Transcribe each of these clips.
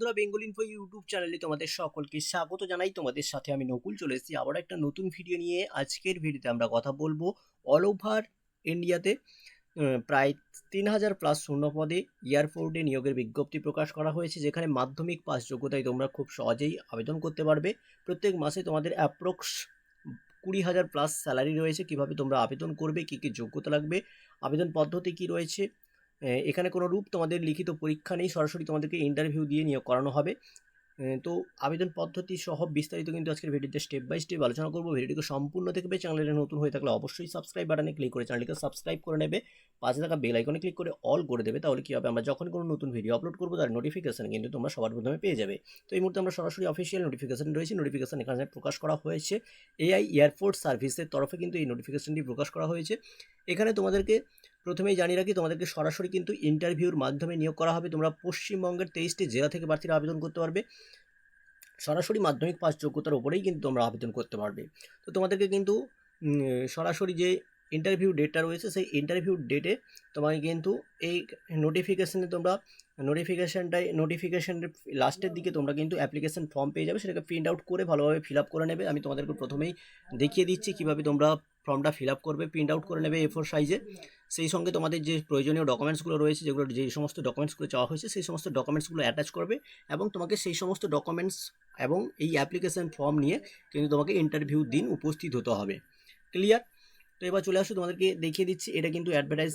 বন্ধুরা Bengal info YouTube চ্যানেলে তোমাদের সকলকে স্বাগত জানাই। তোমাদের সাথে আমি নকুল, চলে এসেছি আবার একটা নতুন ভিডিও নিয়ে। আজকের ভিডিওতে আমরা কথা বলব অল ওভার ইন্ডিয়াতে প্রায় তিন হাজার প্লাস শূন্য পদে এয়ারপোর্টে নিয়োগের বিজ্ঞপ্তি প্রকাশ করা হয়েছে, যেখানে মাধ্যমিক পাস যোগ্যতায় তোমরা খুব সহজেই আবেদন করতে পারবে। প্রত্যেক মাসে তোমাদের অ্যাপ্রক্স কুড়ি হাজার প্লাস স্যালারি রয়েছে। কীভাবে তোমরা আবেদন করবে, কী কী যোগ্যতা লাগবে, আবেদন পদ্ধতি কি রয়েছে এখানে কোনো রূপ তোমাদের লিখিত পরীক্ষা নেই, সরাসরি তোমাদেরকে ইন্টারভিউ দিয়ে নিয়োগ করানো হবে। তো আবেদন পদ্ধতি সহ বিস্তারিত কিন্তু আজকের ভিডিওতে স্টেপ বাই স্টেপ আলোচনা করব। ভিডিওটিকে সম্পূর্ণ দেখবে চ্যানেলে নতুন হয়ে থাকলে অবশ্যই সাবস্ক্রাইব বাটনে ক্লিক করে চ্যানেলটিকে সাবস্ক্রাইব করে নেবে। পাশে থাকা বেল আইকনে ক্লিক করে অল করে দেবে, তাহলে কী হবে? আমরা যখন কোনো নতুন ভিডিও আপলোড করব, তার নোটিফিকেশান কিন্তু তোমরা সবার প্রথমে পেয়ে যাবে। তো এই মুহূর্তে আমরা সরাসরি অফিসিয়াল নোটিফিকেশন রয়েছে। নোটিফিকেশন এখানে প্রকাশ করা হয়েছে। এআই এয়ারপোর্ট সার্ভিসের তরফে কিন্তু এই নোটিফিকেশানটি প্রকাশ করা হয়েছে। এখানে তোমাদেরকে প্রথমেই জানিয়ে রাখি, তোমাদেরকে সরাসরি কিন্তু ইন্টারভিউর মাধ্যমে নিয়োগ করা হবে। তোমরা পশ্চিমবঙ্গের তেইশটি জেলা থেকে প্রার্থীরা আবেদন করতে পারবে। সরাসরি মাধ্যমিক পাস যোগ্যতার উপরেই কিন্তু তোমরা আবেদন করতে পারবে। তো তোমাদেরকে কিন্তু সরাসরি যে ইন্টারভিউ ডেটটা রয়েছে, সেই ইন্টারভিউ ডেটে তোমাকে কিন্তু এই নোটিফিকেশানে তোমরা নোটিফিকেশানটাই নোটিফিকেশানের লাস্টের দিকে তোমরা কিন্তু অ্যাপ্লিকেশান ফর্ম পেয়ে যাবে। সেটাকে প্রিন্ট আউট করে ভালোভাবে ফিল আপ করে নেবে। আমি তোমাদেরকে প্রথমেই দেখিয়ে দিচ্ছি কীভাবে তোমরা ফর্মটা ফিল আপ করবে প্রিন্ট আউট করে নেবে এ ফোর সাইজে সেই সঙ্গে তোমাদের যে প্রয়োজনীয় ডকুমেন্টসগুলো রয়েছে, যেগুলো যে সমস্ত ডকুমেন্টসগুলো চাওয়া হয়েছে, সেই সমস্ত ডকুমেন্টসগুলো অ্যাটাচ করবে এবং তোমাকে সেই সমস্ত ডকুমেন্টস এবং এই অ্যাপ্লিকেশন ফর্ম নিয়ে কিন্তু তোমাকে ইন্টারভিউ দিন উপস্থিত হতে হবে। ক্লিয়ার তো এবার চলে আসো, তোমাদেরকে দেখিয়ে দিচ্ছি। এটা কিন্তু অ্যাডভার্টাইজ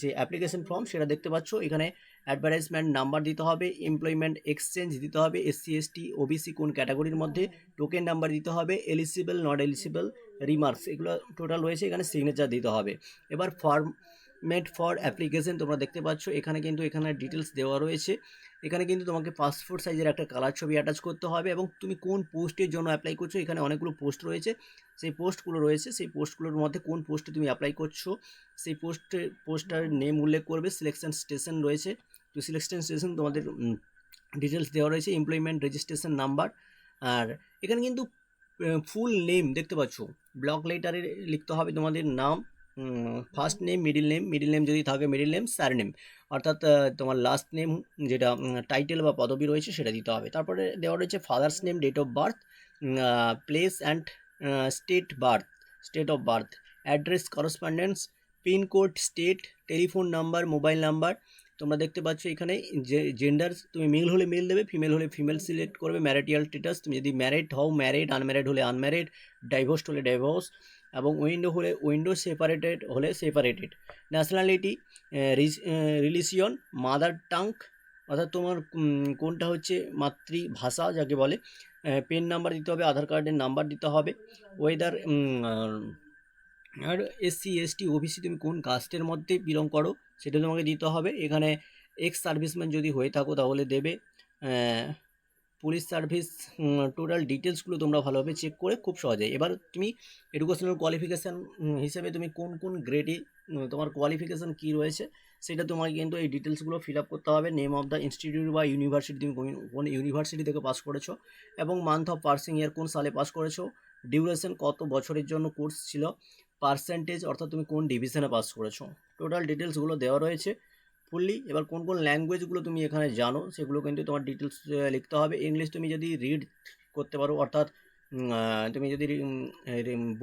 যে অ্যাপ্লিকেশন ফর্ম সেটা দেখতে পাচ্ছ। এখানে অ্যাডভার্টাইজমেন্ট নাম্বার দিতে হবে এমপ্লয়মেন্ট এক্সচেঞ্জ দিতে হবে এসসি এসটি ওবিসি কোন ক্যাটাগরির মধ্যে টোকেন নাম্বার দিতে হবে এলিজিবল নট এলিজিবল রিমার্কস এগুলো টোটাল রয়েছে এখানে সিগনেচার দিতে হবে। এবার ফর্মেট ফর অ্যাপ্লিকেশন তোমরা দেখতে পাচ্ছ, এখানে কিন্তু এখানে ডিটেলস দেওয়া রয়েছে। এখানে কিন্তু তোমাকে পাসপোর্ট সাইজের একটা কালার ছবি অ্যাটাচ করতে হবে এবং তুমি কোন পোস্টের জন্য অ্যাপ্লাই করছ, এখানে অনেকগুলো পোস্ট রয়েছে। সেই পোস্টগুলো রয়েছে, সেই পোস্টগুলোর মধ্যে কোন পোস্টে তুমি অ্যাপ্লাই করছ, সেই পোস্টে পোস্টার নেম উল্লেখ করবে সিলেকশন স্টেশন রয়েছে। তো সিলেকশন স্টেশন তোমাদের ডিটেলস দেওয়া রয়েছে এমপ্লয়মেন্ট রেজিস্ট্রেশন নাম্বার আর এখানে কিন্তু ফুল নেম দেখতে পাচ্ছ। ব্লক লেটারে লিখতে হবে তোমাদের নাম first name middle name middle name যদি থাকে মিডিল নেম স্যার নেম অর্থাৎ তোমার লাস্ট নেম যেটা টাইটেল বা পদবি রয়েছে সেটা দিতে হবে। তারপরে দেওয়া রয়েছে father's name date of birth place and state birth state of birth address correspondence pincode state telephone number mobile number তোমরা দেখতে পাচ্ছ এখানে যে জেন্ডার তুমি মেল হলে মেল দেবে ফিমেল হলে ফিমেল সিলেক্ট করবে ম্যারিটিয়াল স্টেটাস তুমি যদি ম্যারিড হও ম্যারিড আনম্যারিড হলে আনম্যারিড ডাইভোর্সড হলে ডাইভোর্স এবং উইন্ডো হলে উইন্ডো সেপারেটেড হলে separated nationality religion mother tongue অর্থাৎ তোমার কোনটা হচ্ছে মাতৃভাষা যাকে বলে পেন নাম্বার দিতে হবে, আধার কার্ডের নাম্বার দিতে হবে ওয়েদার আর এসসি এসটি ওবিসি তুমি কোন কাস্টের মধ্যে বিলং করো সেটা তোমাকে দিতে হবে। এখানে এক্স সার্ভিসম্যান যদি হয়ে থাকো তাহলে দেবে পুলিশ সার্ভিস টোটাল ডিটেলসগুলো তোমরা ভালোভাবে চেক করে খুব সহজে এবার তুমি এডুকেশনাল কোয়ালিফিকেশান হিসেবে তুমি কোন কোন গ্রেডে তোমার কোয়ালিফিকেশান কী রয়েছে সেটা তোমাকে কিন্তু এই ডিটেলসগুলো ফিল আপ করতে হবে। নেম অফ দ্য ইনস্টিটিউট বা ইউনিভার্সিটি তুমি কোন- ইউনিভার্সিটি থেকে পাস করেছ এবং মান্থ অফ পার্সিং ইয়ার কোন সালে পাস করেছ ডিউরেশন কত বছরের জন্য কোর্স ছিল পার্সেন্টেজ অর্থাৎ তুমি কোন ডিভিশনে পাস করেছ। টোটাল ডিটেলসগুলো দেওয়া রয়েছে ফুললি এবার কোন কোন ল্যাঙ্গুয়েজগুলো তুমি এখানে জানো, সেগুলো কিন্তু তোমার ডিটেলস লিখতে হবে। ইংলিশ তুমি যদি রিড করতে পারো, অর্থাৎ তুমি যদি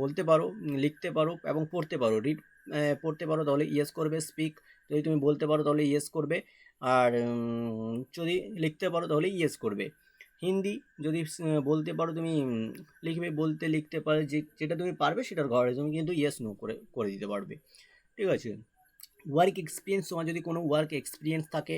বলতে পারো লিখতে পারো এবং পড়তে পারো রিড পড়তে পারো তাহলে ইয়েস করবে স্পিক যদি তুমি বলতে পারো তাহলে ইয়েস করবে। আর যদি লিখতে পারো তাহলে ইয়েস করবে। হিন্দি যদি বলতে পারো তুমি লিখবে, বলতে, লিখতে পারো, যে, যেটা তুমি পারবে সেটার ঘরে তুমি কিন্তু ইয়েস নো করে করে দিতে পারবে। ঠিক আছে? ওয়ার্ক এক্সপিরিয়েন্স তোমার যদি কোনো ওয়ার্ক এক্সপিরিয়েন্স থাকে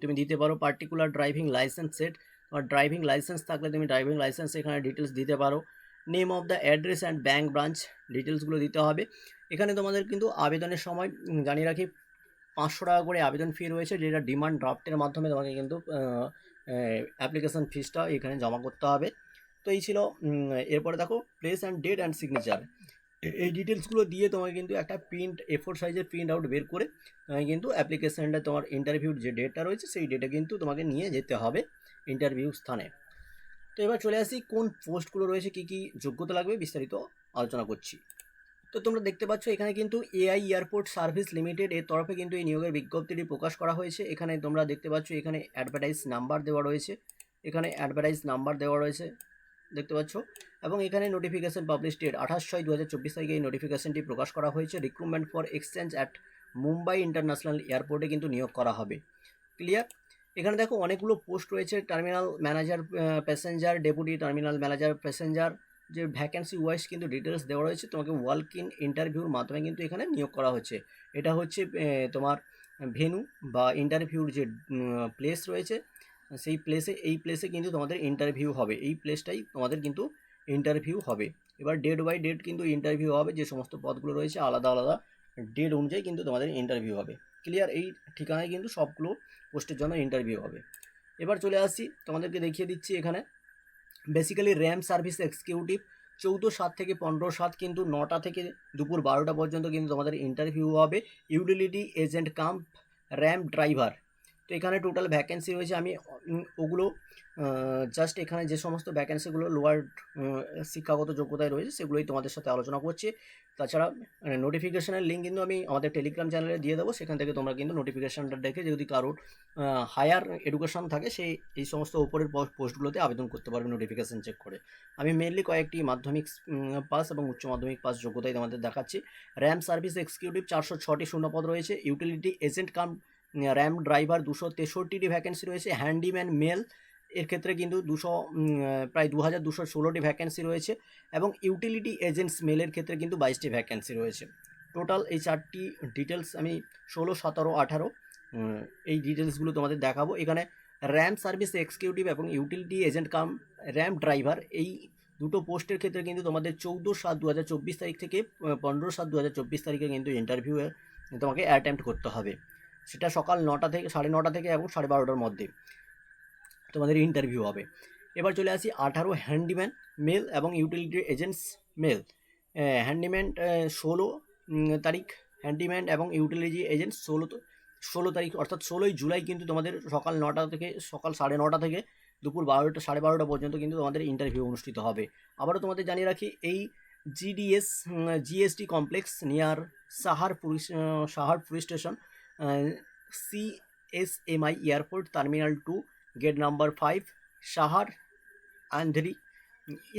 তুমি দিতে পারো পার্টিকুলার ড্রাইভিং লাইসেন্স সেট তোমার ড্রাইভিং লাইসেন্স থাকলে তুমি ড্রাইভিং লাইসেন্স এখানে ডিটেলস দিতে পারো। Name of the address and bank branch ডিটেলসগুলো দিতে হবে। এখানে তোমাদের কিন্তু আবেদনের সময় জানিয়ে রাখি, পাঁচশো টাকা করে আবেদন ফি রয়েছে, যেটা ডিমান্ড ড্রাফটের মাধ্যমে তোমাকে কিন্তু অ্যাপ্লিকেশন ফিসটা এখানে জমা করতে হবে। তো এই ছিল এরপরে দেখো place and date and signature এই ডিটেলসগুলো দিয়ে তোমাকে কিন্তু একটা প্রিন্ট এ ফোর সাইজের প্রিন্ট আউট বের করে তোমাকে কিন্তু অ্যাপ্লিকেশানটা তোমার ইন্টারভিউর যে ডেটটা রয়েছে, সেই ডেটে কিন্তু তোমাকে নিয়ে যেতে হবে ইন্টারভিউ স্থানে। তো এবার চলে আসি, কোন পোস্টগুলো রয়েছে, কী কী যোগ্যতা লাগবে, বিস্তারিত আলোচনা করছি। তো তোমরা দেখতে পাচ্ছ, এখানে কিন্তু এআই এয়ারপোর্ট সার্ভিস লিমিটেড এর তরফে কিন্তু এই নিয়োগের বিজ্ঞপ্তিটি প্রকাশ করা হয়েছে। এখানে তোমরা দেখতে পাচ্ছ, এখানে অ্যাডভার্টাইজ নাম্বার দেওয়া রয়েছে। এখানে অ্যাডভার্টাইজ নাম্বার দেওয়া রয়েছে। দেখতে পাচ্ছ এবং এখানে নোটিফিকেশন পাবলিশ ডেট আঠাশ ছয় দু হাজার চব্বিশ তারিখে এই নোটিফিকেশনটি প্রকাশ করা হয়েছে। Recruitment for exchange at Mumbai international এয়ারপোর্টে কিন্তু নিয়োগ করা হবে। ক্লিয়ার এখানে দেখো অনেকগুলো পোস্ট রয়েছে। Terminal manager passenger deputy terminal manager passenger যে ভ্যাকেন্সি ওয়াইজ কিন্তু ডিটেলস দেওয়া রয়েছে। তোমাকে ওয়ার্ক ইন ইন্টারভিউর মাধ্যমে কিন্তু এখানে নিয়োগ করা হচ্ছে। এটা হচ্ছে তোমার ভেনু বা ইন্টারভিউর যে প্লেস রয়েছে, সেই প্লেসে এই প্লেসে কিন্তু তোমাদের ইন্টারভিউ হবে। এই প্লেসটাই তোমাদের কিন্তু ইন্টারভিউ হবে। এবার ডেট বাই ডেট কিন্তু ইন্টারভিউ হবে, যে সমস্ত পদগুলো রয়েছে আলাদা আলাদা ডেট অনুযায়ী কিন্তু তোমাদের ইন্টারভিউ হবে। ক্লিয়ার এই ঠিকানায় কিন্তু সবগুলো পোস্টের জন্য ইন্টারভিউ হবে। এবার চলে আসছি, তোমাদেরকে দেখিয়ে দিচ্ছি এখানে। বেসিক্যালি র্যাম সার্ভিস এক্সিকিউটিভ চৌদ্দ সাত থেকে পনেরো সাত কিন্তু নটা থেকে দুপুর বারোটা পর্যন্ত কিন্তু তোমাদের ইন্টারভিউ হবে। Utility agent cum ramp driver তো এখানে টোটাল ভ্যাকেন্সি রয়েছে, আমি ওগুলো জাস্ট এখানে যে সমস্ত ভ্যাকেন্সিগুলো লোয়ার শিক্ষাগত যোগ্যতায় রয়েছে, সেগুলোই তোমাদের সাথে আলোচনা করছি। তাছাড়া নোটিফিকেশানের লিঙ্ক কিন্তু আমি আমাদের টেলিগ্রাম চ্যানেলে দিয়ে দেবো, সেখান থেকে তোমরা কিন্তু নোটিফিকেশানটা দেখে যদি কারোর হায়ার এডুকেশন থাকে সেই এই সমস্ত উপরের পোস্টগুলোতে আবেদন করতে পারবে নোটিফিকেশন চেক করে। আমি মেনলি কয়েকটি মাধ্যমিক পাস এবং উচ্চ মাধ্যমিক পাস যোগ্যতাই তোমাদের দেখাচ্ছি। র্যাম সার্ভিস এক্সিকিউটিভ চারশো ছটি শূন্যপদ রয়েছে utility agent cum ramp driver দুশো তেষট্টিটি ভ্যাকেন্সি রয়েছে হ্যান্ডিম্যান মেল এর ক্ষেত্রে কিন্তু দুশো প্রায় দু হাজার দুশো ষোলোটি ভ্যাকেন্সি রয়েছে এবং ইউটিলিটি এজেন্টস মেলের ক্ষেত্রে কিন্তু বাইশটি ভ্যাকেন্সি রয়েছে। টোটাল এই চারটি ডিটেলস আমি ষোলো, সতেরো, আঠারো এই ডিটেলসগুলো তোমাদের দেখাবো। এখানে র্যাম সার্ভিস এক্সিকিউটিভ এবং utility agent cum ramp driver এই দুটো পোস্টের ক্ষেত্রে কিন্তু তোমাদের চৌদ্দো সাত দু হাজার চব্বিশ তারিখ থেকে পনেরো সাত দু তারিখে কিন্তু ইন্টারভিউ তোমাকে অ্যাটেম্প্ট করতে হবে। সেটা সকাল নটা থেকে, সাড়ে নটা থেকে এবং সাড়ে বারোটার মধ্যে তোমাদের ইন্টারভিউ হবে। এবার চলে আসি আঠারো হ্যান্ডিম্যান মেল এবং ইউটিলিটি এজেন্টস মেল হ্যান্ডিম্যান ষোলো তারিখ হ্যান্ডিম্যান এবং ইউটিলিটি এজেন্টস ষোলো ষোলো তারিখ, অর্থাৎ ষোলোই জুলাই কিন্তু তোমাদের সকাল নটা থেকে, সকাল সাড়ে নটা থেকে দুপুর বারোটা, সাড়ে বারোটা পর্যন্ত কিন্তু তোমাদের ইন্টারভিউ অনুষ্ঠিত হবে। আবারও তোমাদের জানিয়ে রাখি, এই GDS GST complex near Sahar police Sahar police station C S M I airport terminal two gate number five Sahar Andheri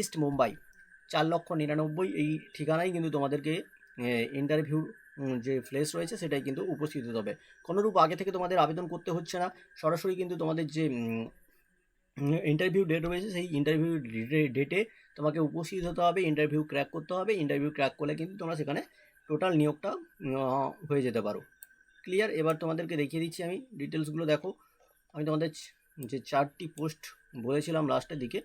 east Mumbai চার লক্ষ নিরানব্বই এই ঠিকানায় কিন্তু তোমাদেরকে ইন্টারভিউর যে প্লেস রয়েছে সেটাই কিন্তু উপস্থিত হতে হবে। কোনোরূপ আগে থেকে তোমাদের আবেদন করতে হচ্ছে না, সরাসরি কিন্তু তোমাদের যে ইন্টারভিউ ডেট রয়েছে সেই ইন্টারভিউ ডেটে তোমাকে উপস্থিত হতে হবে ইন্টারভিউ ক্র্যাক করতে হবে ইন্টারভিউ ক্র্যাক করলে কিন্তু তোমরা সেখানে টোটাল নিয়োগটা হয়ে যেতে পারো। ক্লিয়ার এবার তোমাদেরকে দেখিয়ে দিচ্ছি আমি ডিটেলসগুলো দেখো, আমি তোমাদের যে চারটি পোস্ট বলেছিলাম লাস্টের দিকে,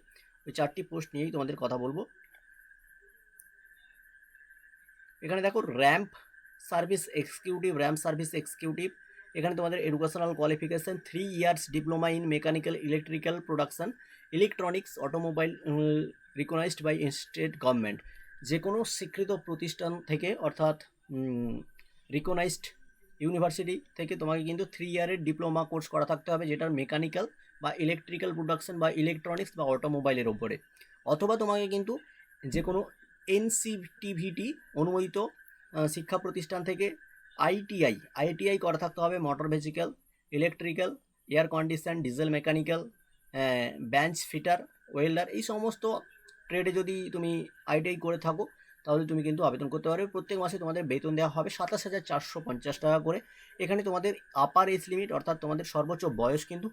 ওই চারটি পোস্ট নিয়েই তোমাদের কথা বলব। এখানে দেখো ramp service executive ramp service executive এখানে তোমাদের educational qualification three years diploma in mechanical electrical production electronics automobile recognized by state government যে কোনো স্বীকৃত প্রতিষ্ঠান থেকে অর্থাৎ রিকগনাইজড ইউনিভার্সিটি থেকে তোমাকে কিন্তু থ্রি ইয়ারের ডিপ্লোমা কোর্স করা থাকতে হবে যেটার মেকানিক্যাল বা ইলেকট্রিক্যাল প্রোডাকশন বা ইলেকট্রনিক্স বা অটোমোবাইলের ওপরে অথবা তোমাকে কিন্তু যে কোনো এনসিটিভিটি অনুমোদিত শিক্ষা প্রতিষ্ঠান থেকে আইটিআই আইটিআই করা থাকতে হবে motor vehicle electrical air condition diesel mechanical bench fitter welder এই সমস্ত ট্রেডে যদি তুমি আইটিআই করে থাকো তাহলে তুমি কিন্তু আবেদন করতে পারবে। প্রত্যেক মাসে তোমাদের বেতন দেওয়া হবে সাতাশ হাজার চারশো পঞ্চাশ টাকা করে। এখানে তোমাদের আপার এজ লিমিট অর্থাৎ তোমাদের সর্বোচ্চ বয়স কিন্তু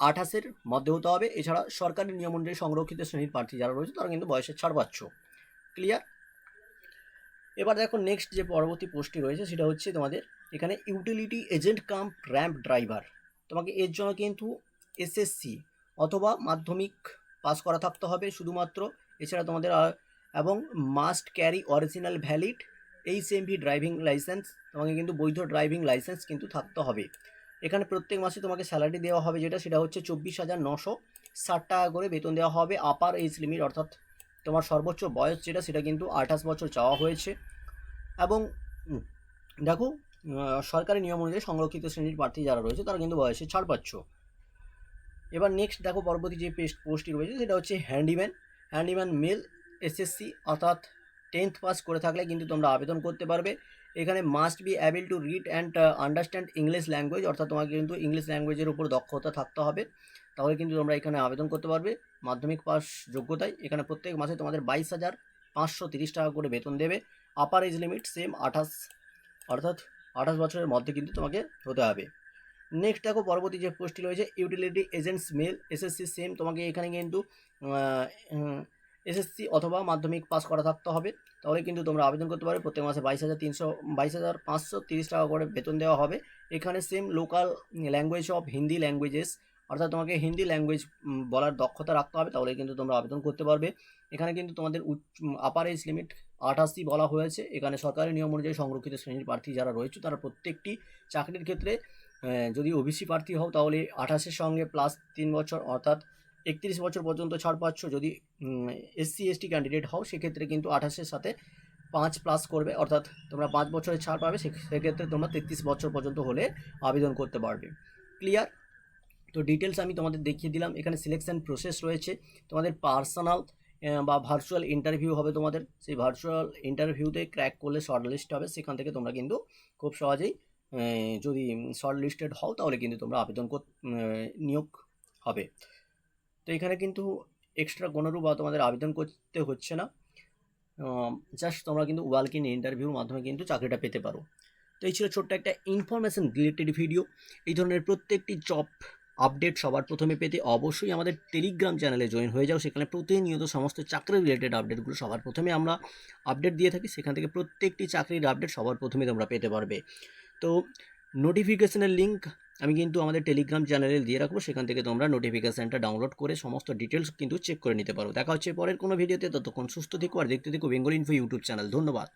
আঠাশের মধ্যে হতে হবে। এছাড়া সরকারি নিয়ম অনুযায়ী সংরক্ষিত শ্রেণির প্রার্থী যারা রয়েছে, তারা কিন্তু বয়সের ছাড় পাচ্ছ। ক্লিয়ার এবার দেখো নেক্সট যে পরবর্তী পোস্টটি রয়েছে, সেটা হচ্ছে তোমাদের এখানে utility agent cum ramp driver তোমাকে এর জন্য কিন্তু এসএসসি অথবা মাধ্যমিক পাস করা থাকতে হবে শুধুমাত্র। এছাড়া তোমাদের এবং must carry original valid H M V driving license তোমাকে কিন্তু বৈধ ড্রাইভিং লাইসেন্স কিন্তু থাকতে হবে। এখানে প্রত্যেক মাসে তোমাকে স্যালারি দেওয়া হবে যেটা, সেটা হচ্ছে চব্বিশ হাজার নশো ষাট টাকা করে বেতন দেওয়া হবে আপার এজ লিমিট অর্থাৎ তোমার সর্বোচ্চ বয়স যেটা, সেটা কিন্তু আঠাশ বছর চাওয়া হয়েছে। এবং দেখো সরকারি নিয়ম অনুযায়ী সংরক্ষিত শ্রেণির প্রার্থী যারা রয়েছে, তারা কিন্তু বয়সে ছাড় পাচ্ছ। এবার নেক্সট দেখো, পরবর্তী যে পেস্ট পোস্টটি রয়েছে, সেটা হচ্ছে হ্যান্ডিম্যান হ্যান্ডিম্যান মেল এসএসসি অর্থাৎ টেন্থ পাস করে থাকলে কিন্তু তোমরা আবেদন করতে পারবে। এখানে must be able to read and understand English language অর্থাৎ তোমাকে কিন্তু ইংলিশ ল্যাঙ্গুয়েজের উপর দক্ষতা থাকতে হবে। তাহলে কিন্তু তোমরা এখানে আবেদন করতে পারবে মাধ্যমিক পাস যোগ্যতায়। এখানে প্রত্যেক মাসে তোমাদের বাইশ হাজার পাঁচশো তিরিশ টাকা করে বেতন দেবে। আপার এজ লিমিট সেম আঠাশ, অর্থাৎ আঠাশ বছরের মধ্যে কিন্তু তোমাকে হতে হবে। নেক্সট দেখো পরবর্তী যে পোস্টটি রয়েছে utility agents male SSC same তোমাকে এখানে কিন্তু এসএসসি অথবা মাধ্যমিক পাস করা থাকতে হবে। তাহলে কিন্তু তোমরা আবেদন করতে পারবে প্রত্যেক মাসে বাইশ হাজার তিনশো, বাইশ হাজার পাঁচশো তিরিশ টাকা করে বেতন দেওয়া হবে। এখানে same local language of Hindi languages অর্থাৎ তোমাকে হিন্দি ল্যাঙ্গুয়েজ বলার দক্ষতা রাখতে হবে, তাহলে কিন্তু তোমরা আবেদন করতে পারবে। এখানে কিন্তু তোমাদের আপার এজ লিমিট আঠাশি বলা হয়েছে। এখানে সরকারি নিয়ম অনুযায়ী সংরক্ষিত শ্রেণির প্রার্থী যারা রয়েছে, তারা প্রত্যেকটি চাকরির ক্ষেত্রে যদি ওবিসি প্রার্থী হও, তাহলে আঠাশের সঙ্গে প্লাস তিন বছর, অর্থাৎ একত্রিশ বছর পর্যন্ত ছাড় পাচ্ছ যদি এসসি এসটি ক্যান্ডিডেট হও, সেক্ষেত্রে কিন্তু আঠাশের সাথে পাঁচ প্লাস করবে। অর্থাৎ তোমরা পাঁচ বছরের ছাড় পাবে সেক্ষেত্রে তোমরা তেত্রিশ বছর পর্যন্ত হলে আবেদন করতে পারবে। ক্লিয়ার তো ডিটেলস আমি তোমাদের দেখিয়ে দিলাম। এখানে সিলেকশন প্রসেস রয়েছে। তোমাদের পার্সোনাল বা ভার্চুয়াল ইন্টারভিউ হবে তোমাদের। সেই ভার্চুয়াল ইন্টারভিউতে ক্র্যাক করলে শর্ট লিস্ট হবে। সেখান থেকে তোমরা কিন্তু খুব সহজেই যদি শর্ট লিস্টেড হও, তাহলে কিন্তু তোমরা আবেদন নিয়োগ হবে। তো এখানে কিন্তু এক্সট্রা কোনোরও বা তোমাদের আবেদন করতে হচ্ছে না। জাস্ট তোমরা কিন্তু ওয়ালক ইন ইন্টারভিউর মাধ্যমে কিন্তু চাকরিটা পেতে পারো। তো এই ছিল ছোট্ট একটা ইনফরমেশন রিলেটেড ভিডিও এই ধরনের প্রত্যেকটি জব আপডেট সবার প্রথমে পেতে অবশ্যই আমাদের টেলিগ্রাম চ্যানেলে জয়েন হয়ে যাও। সেখানে প্রতিনিয়ত সমস্ত চাকরি রিলেটেড আপডেটগুলো সবার প্রথমে আমরা আপডেট দিয়ে থাকি। সেখান থেকে প্রত্যেকটি চাকরির আপডেট সবার প্রথমে তোমরা পেতে পারবে। তো নোটিফিকেশনের লিঙ্ক আমি কিন্তু আমাদের টেলিগ্রাম চ্যানেলে দিয়ে রাখব, সেখান থেকে তোমরা নোটিফিকেশানটা ডাউনলোড করে সমস্ত ডিটেলস কিন্তু চেক করে নিতে পারো। দেখা হচ্ছে পরের কোনো ভিডিওতে ততক্ষণ সুস্থ থেকো আর দেখতে থেকো বেঙ্গল ইনফো ইউটিউব চ্যানেল ধন্যবাদ।